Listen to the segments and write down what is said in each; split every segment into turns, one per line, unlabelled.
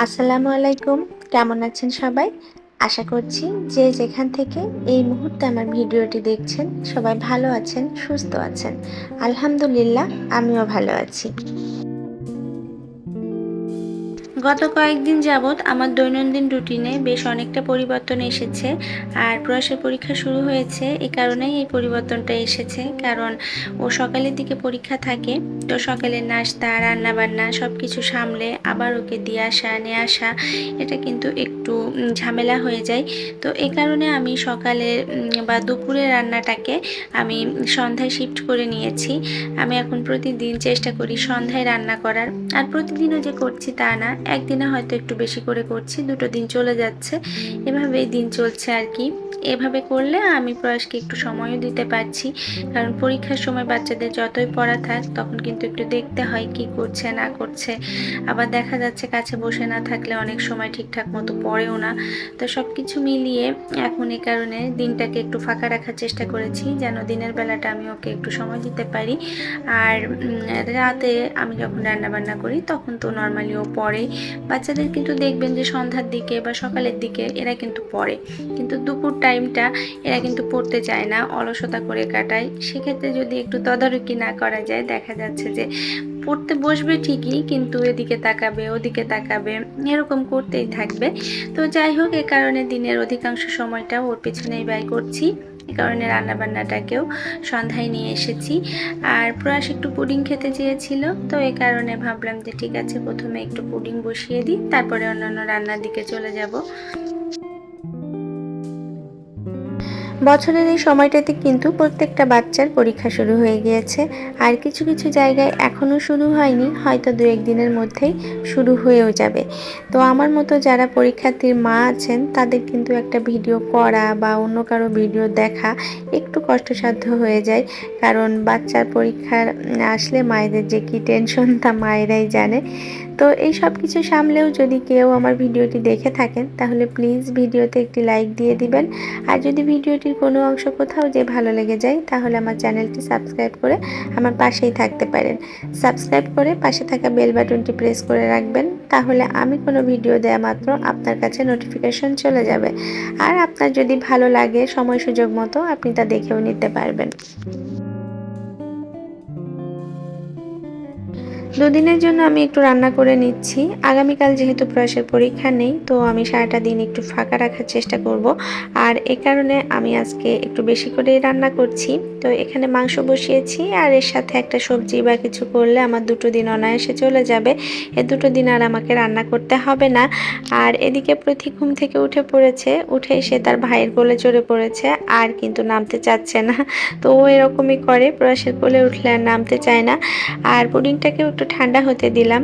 আসসালামু আলাইকুম। কেমন আছেন সবাই? আশা করছি যে যেখান থেকে এই মুহূর্তে আমার ভিডিওটি দেখছেন, সবাই ভালো আছেন, সুস্থ আছেন। আলহামদুলিল্লাহ, আমিও ভালো আছি। গত কয়েকদিন যাবৎ আমার দৈনন্দিন রুটিনে বেশ অনেকটা পরিবর্তন এসেছে আর প্রয়াসের পরীক্ষা শুরু হয়েছে এই কারণেই এই পরিবর্তনটা এসেছে। কারণ ও সকালের দিকে পরীক্ষা থাকে, তো সকালের নাস্তা রান্না বান্না সব কিছু সামলে আবার ওকে দিয়ে আসা, নিয়ে আসা, এটা কিন্তু একটু ঝামেলা হয়ে যায়। তো এই কারণে আমি সকালে বা দুপুরের রান্নাটাকে আমি সন্ধ্যায় শিফট করে নিয়েছি। আমি এখন প্রতিদিন চেষ্টা করি সন্ধ্যায় রান্না করার। আর প্রতিদিনও যে করছি তা না একদিনে হয়তো একটু বেশি করে করছি, দুটো দিন চলে যাচ্ছে। এভাবেই দিন চলছে আর কি। এভাবে করলে আমি প্রয়াসকে একটু সময়ও দিতে পারছি। কারণ পরীক্ষার সময় বাচ্চাদের যতই পড়া থাক, তখন কিন্তু একটু দেখতে হয় কি করছে, না করছে। আবার দেখা যাচ্ছে কাছে বসে না থাকলে অনেক সময় ঠিকঠাক মতো পড়েও না। তো সব কিছু মিলিয়ে এখন এই কারণে দিনটাকে একটু ফাঁকা রাখার চেষ্টা করেছি, যেন দিনের বেলাটা আমি ওকে একটু সময় দিতে পারি। আর রাতে আমি যখন রান্না বান্না করি, তখন তো নর্মালি ও পড়ে। বাচ্চাদের কিন্তু দেখবেন যে সন্ধ্যার দিকে বা সকালের দিকে এরা কিন্তু পড়ে। কিন্তু দুপুর টাইমটা এরা কিন্তু পড়তে চায় না, অলসতা করে কাটায়। সেক্ষেত্রে যদি একটু তদারকি না করা যায়, দেখা যাচ্ছে যে পড়তে বসবে ঠিকই, কিন্তু এদিকে তাকাবে, ওদিকে তাকাবে, এরকম করতেই থাকবে। তো যাই হোক, এ কারণে দিনের অধিকাংশ সময়টা ওর পেছনেই ব্যয় করছি। এ কারণে রান্নাবান্নাটাকেও সন্ধ্যায় নিয়ে এসেছি। আর প্রয়াস একটু পুডিং খেতে চেয়েছিল, তো এ কারণে ভাবলাম যে ঠিক আছে, প্রথমে একটু পুডিং বসিয়ে দিই, তারপরে অন্যান্য রান্নার দিকে চলে যাব। বছরের এই সময়টাতে কিন্তু প্রত্যেকটা বাচ্চার পরীক্ষা শুরু হয়ে গিয়েছে। আর কিছু কিছু জায়গায় এখনও শুরু হয়নি, হয়তো দু একদিনের মধ্যেই শুরু হয়েও যাবে। তো আমার মতো যারা পরীক্ষার্থীর মা আছেন, তাদের কিন্তু একটা ভিডিও করা বা অন্য কারও ভিডিও দেখা একটু কষ্টসাধ্য হয়ে যায়। কারণ বাচ্চার পরীক্ষার আসলে মায়েদের যে কি টেনশন, তা মায়েরাই জানে। তো এই সব কিছু সামলেও যদি কেউ আমার ভিডিওটি দেখে থাকেন, তাহলে প্লিজ ভিডিওতে একটি লাইক দিয়ে দিবেন। আর যদি ভিডিওটির কোনো অংশ কোথাও যে ভালো লেগে যায়, তাহলে আমার চ্যানেলটি সাবস্ক্রাইব করে আমার পাশেই থাকতে পারেন। সাবস্ক্রাইব করে পাশে থাকা বেল বাটনটি প্রেস করে রাখবেন, তাহলে আমি কোনো ভিডিও দেয়া মাত্র আপনার কাছে নোটিফিকেশন চলে যাবে। আর আপনার যদি ভালো লাগে সময় সুযোগ মতো, আপনি তা দেখেও নিতে পারবেন। দুদিনের জন্য আমি একটু রান্না করে নিচ্ছি। আগামীকাল যেহেতু প্রয়াসের পরীক্ষা নেই, তো আমি সারাটা দিন একটু ফাঁকা রাখার চেষ্টা করব। আর এ কারণে আমি আজকে একটু বেশি করেই রান্না করছি। তো এখানে মাংস বসিয়েছি আর এর সাথে একটা সবজি বা কিছু করলে আমার দুটো দিন অনায়াসে চলে যাবে। এ দুটো দিন আর আমাকে রান্না করতে হবে না। আর এদিকে প্রতি ঘুম থেকে উঠে পড়েছে। উঠে সে তার ভাইয়ের কোলে চড়ে পড়েছে। আর কিন্তু নামতে চাচ্ছে না। তো ও এরকমই করে। প্রয়াসের কোলে উঠলে আর নামতে চায় না। আর পুডিংটাকেও একটু ঠান্ডা হতে দিলাম।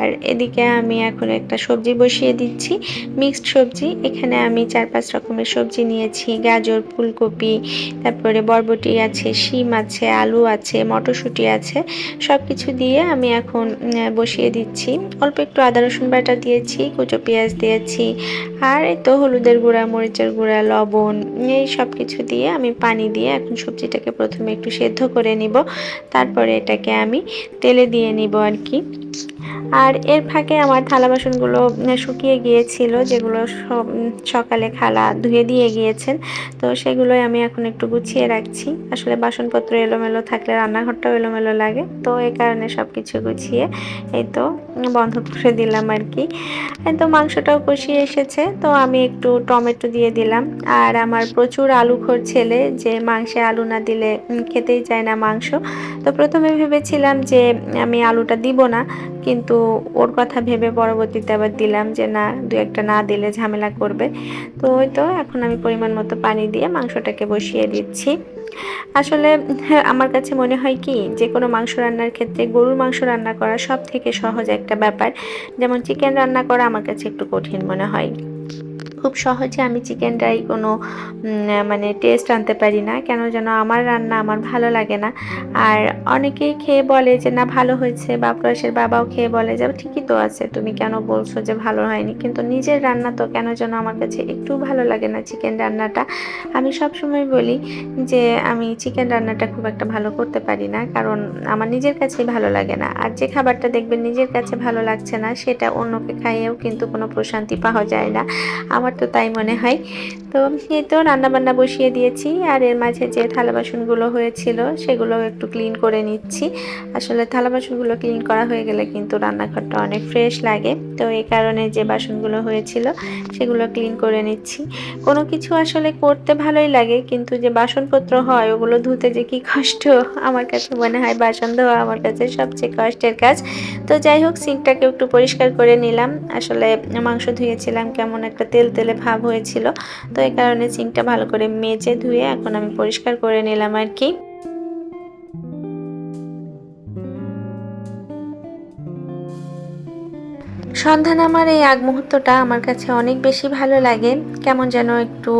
আর এদিকে আমি এখন একটা সবজি বসিয়ে দিচ্ছি। মিক্সড সবজি, এখানে আমি চার পাঁচ রকমের সবজি নিয়েছি। গাজর, ফুলকপি, তারপরে বরবটি আছে, শিম আছে, আলু আছে, মটরশুঁটি আছে। সব কিছু দিয়ে আমি এখন বসিয়ে দিচ্ছি। অল্প একটু আদা, রসুন বাটা দিয়েছি, কুচো পেঁয়াজ দিয়েছি, আর এই তো হলুদের গুঁড়া, মরিচের গুঁড়া, লবণ, এই সব কিছু দিয়ে আমি পানি দিয়ে এখন সবজিটাকে প্রথমে একটু সেদ্ধ করে নিব। তারপরে এটাকে আমি তেলে দিয়ে নিব আর কি। আর এর ফাঁকে আমার থালা বাসনগুলো শুকিয়ে গিয়েছিল, যেগুলো সকালে খালা ধুয়ে দিয়ে গিয়েছেন। তো সেগুলোই আমি এখন একটু গুছিয়ে রাখছি। আসলে বাসনপত্র এলোমেলো থাকলে রান্নাঘরটাও এলোমেলো লাগে। তো এই কারণে সব কিছু গুছিয়ে এই তো বন্ধ করে দিলাম আর কি। তো মাংসটাও কষিয়ে এসেছে। তো আমি একটু টমেটো দিয়ে দিলাম। আর আমার প্রচুর আলু আলুখোর ছেলে যে মাংসে আলু না দিলে খেতেই চায় না মাংস। তো প্রথমে ভেবেছিলাম যে আমি আলুটা দিব না। কিন্তু ওর কথা ভেবে পরবর্তীতে আবার দিলাম যে না দু একটা না দিলে ঝামেলা করবে। তো ওই তো এখন আমি পরিমাণ মতো পানি দিয়ে মাংসটাকে বসিয়ে দিচ্ছি। আসলে হ্যাঁ, আমার কাছে মনে হয় কি যে কোনো মাংস রান্নার ক্ষেত্রে গরুর মাংস রান্না করা সব থেকে সহজ একটা ব্যাপার। যেমন চিকেন রান্না করা আমার কাছে একটু কঠিন মনে হয়। খুব সহজে আমি চিকেন চিকেনটাই কোনো মানে টেস্ট আনতে পারি না। কেন যেন আমার রান্না আমার ভালো লাগে না। আর অনেকেই খেয়ে বলে যে, না, ভালো হয়েছে। বা প্রয়াসের বাবাও খেয়ে বলে যে, ঠিকই তো আছে, তুমি কেন বলছো যে, ভালো হয়নি? কিন্তু নিজের রান্না তো কেন যেন আমার কাছে একটু ভালো লাগে না চিকেন রান্নাটা। আমি সব সময় বলি যে, আমি চিকেন রান্নাটা খুব একটা ভালো করতে পারি না, কারণ আমার নিজের কাছেই ভালো লাগে না। আর যে খাবারটা দেখবেন নিজের কাছে ভালো লাগছে না, সেটা অন্যকে খাইয়েও কিন্তু কোনো প্রশান্তি পাওয়া যায় না। আমার তো তাই মনে হয়। তো এই তো রান্নাবান্না বসিয়ে দিয়েছি আর এর মাঝে যে থালা বাসনগুলো হয়েছিল সেগুলো একটু ক্লিন করে নিচ্ছি। আসলে থালা বাসনগুলো ক্লিন করা হয়ে গেলে কিন্তু রান্নাঘরটা অনেক ফ্রেশ লাগে। তো এই কারণে যে বাসনগুলো হয়েছিল সেগুলো ক্লিন করে নিচ্ছি। কোনো কিছু আসলে করতে ভালোই লাগে কিন্তু যে বাসনপত্র হয় ওগুলো ধুতে যে কি কষ্ট, আমার কাছে মনে হয় বাসন ধোয়া আমার কাছে সবচেয়ে কষ্টের কাজ। তো যাই হোক সিঙ্কটাকে একটু পরিষ্কার করে নিলাম। আসলে মাংস ধুয়েছিলাম, কেমন একটা তেল তেলে ভাব হয়েছিল। তো এই কারণে সিঙ্কটা ভালো করে মেজে ধুয়ে এখন আমি পরিষ্কার করে নিলাম আর কি। সন্ধ্যা নামার এই আগ মুহূর্তটা আমার কাছে অনেক বেশি ভালো লাগে। কেমন যেন একটু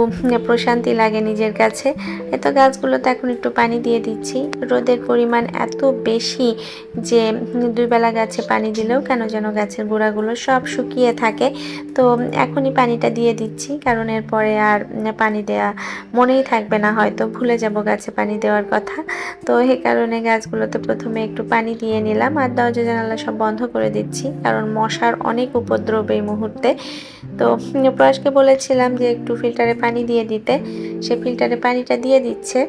প্রশান্তি লাগে নিজের কাছে। এত গাছগুলোতে এখন একটু পানি দিয়ে দিচ্ছি। রোদের পরিমাণ এত বেশি যে দুই বেলা গাছে পানি দিলেও কেন যেন গাছের গোড়াগুলো সব শুকিয়ে থাকে। তো, এখনই পানিটা দিয়ে দিচ্ছি। কারণ এরপরে আর পানি দেয়া মনেই থাকবে না হয়তো। ভুলে যাব গাছে পানি দেওয়ার কথা। তো এই কারণে গাছগুলোতে প্রথমে একটু পানি দিয়ে নিলাম। আর দরজা জানালা সব বন্ধ করে দিচ্ছি। কারণ মশার অনেক উপদ্রব এই মুহূর্তে। তো প্রয়াসকে বলেছিলাম যে একটু ফিল্টারে পানি দিয়ে দিতে। সে ফিল্টারে পানিটা দিয়ে দিচ্ছে।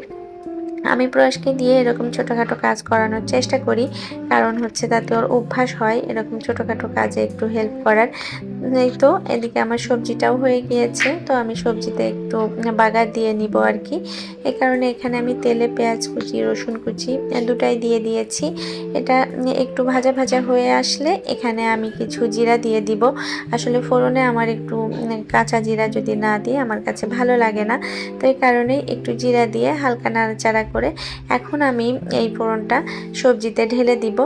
আমি প্রয়াসকে দিয়ে এরকম ছোটোখাটো কাজ করানোর চেষ্টা করি, কারণ হচ্ছে তাতে ওর অভ্যাস হয় এরকম ছোটোখাটো কাজে একটু হেল্প করার। এই তো, এদিকে আমার সবজিটাও হয়ে গিয়েছে, তো আমি সবজিতে একটু বাগার দিয়ে নিব আর কি। এই কারণে এখানে আমি তেলে পেঁয়াজ কুচি, রসুন কুচি, দুটাই দিয়ে দিয়েছি। এটা একটু ভাজা ভাজা হয়ে আসলে এখানে আমি কিছু জিরা দিয়ে দিব। আসলে ফোড়নে আমার একটু কাঁচা জিরা যদি না দিই, আমার কাছে ভালো লাগে না। তো এই কারণে একটু জিরা দিয়ে হালকা নাড়াচাড়া করে এখন আমি এই ফোড়নটা সবজিতে ঢেলে দিব।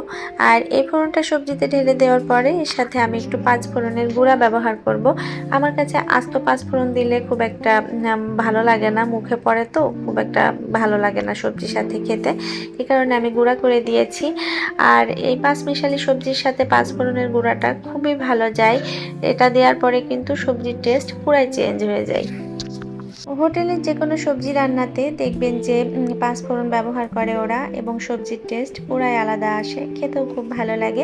আর এই ফোড়নটা সবজিতে ঢেলে দেওয়ার পরে এর সাথে আমি একটু পাঁচ ফোড়নের গুঁড়া ব্যবহার করব। আমার কাছে আস্ত পাঁচ ফোড়ন দিলে খুব একটা ভালো লাগে না, মুখে পড়ে তো খুব একটা ভালো লাগে না সবজির সাথে খেতে। এ কারণে আমি গুঁড়া করে দিয়েছি। আর এই পাঁচ মিশালি সবজির সাথে পাঁচ ফোড়নের গুঁড়াটা খুবই ভালো যায়। এটা দেওয়ার পরে কিন্তু সবজির টেস্ট পুরাই চেঞ্জ হয়ে যায়। হোটেলের যে কোনো সবজি রান্নাতে দেখবেন যে পাঁচফোড়ন ব্যবহার করে ওরা এবং সবজির টেস্ট পুরাই আলাদা আসে। খেতেও খুব ভালো লাগে।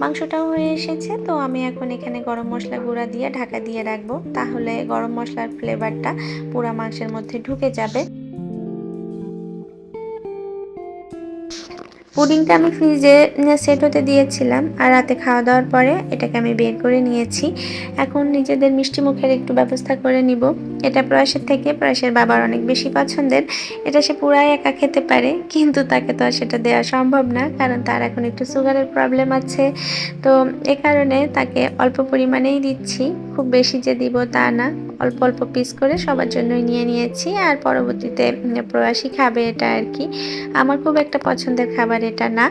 মাংসটাও হয়ে এসেছে, তো আমি এখন এখানে গরম মশলা গুঁড়া দিয়ে ঢাকা দিয়ে রাখব। তাহলে গরম মশলার ফ্লেভারটা পুরা মাংসের মধ্যে ঢুকে যাবে। পুডিংটা আমি ফ্রিজে সেট হতে দিয়েছিলাম আর রাতে খাওয়া দাওয়ার পরে এটাকে আমি বের করে নিয়েছি। এখন নিজেদের মিষ্টি মুখের একটু ব্যবস্থা করে নিব। এটা প্রয়াসের থেকে প্রয়াসের বাবার অনেক বেশি পছন্দের। এটা সে পুরাই একা খেতে পারে, কিন্তু তাকে তো আর সেটা দেওয়া সম্ভব না, কারণ তার এখন একটু সুগারের প্রবলেম আছে। তো এ কারণে তাকে অল্প পরিমাণেই দিচ্ছি, খুব বেশি যে দিব তা না। অল্প অল্প পিস করে সবার জন্যই নিয়ে নিয়েছি, আর পরবর্তীতে প্রয়াসী খাবে এটা আর কি। আমার খুব একটা পছন্দের খাবার এটা না।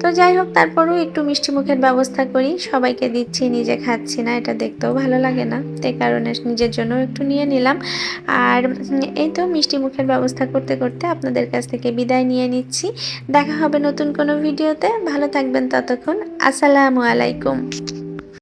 তো যাই হোক, তারপরেও একটু মিষ্টি মুখের ব্যবস্থা করি, সবাইকে দিচ্ছি, নিজে খাচ্ছি না, এটা দেখতেও ভালো লাগে না। তে কারণে নিজের জন্য একটু নিয়ে নিলাম। আর এই তো মিষ্টি মুখের ব্যবস্থা করতে করতে আপনাদের কাছ থেকে বিদায় নিয়ে নিচ্ছি। দেখা হবে নতুন কোনো ভিডিওতে। ভালো থাকবেন ততক্ষণ। আসসালামু আলাইকুম।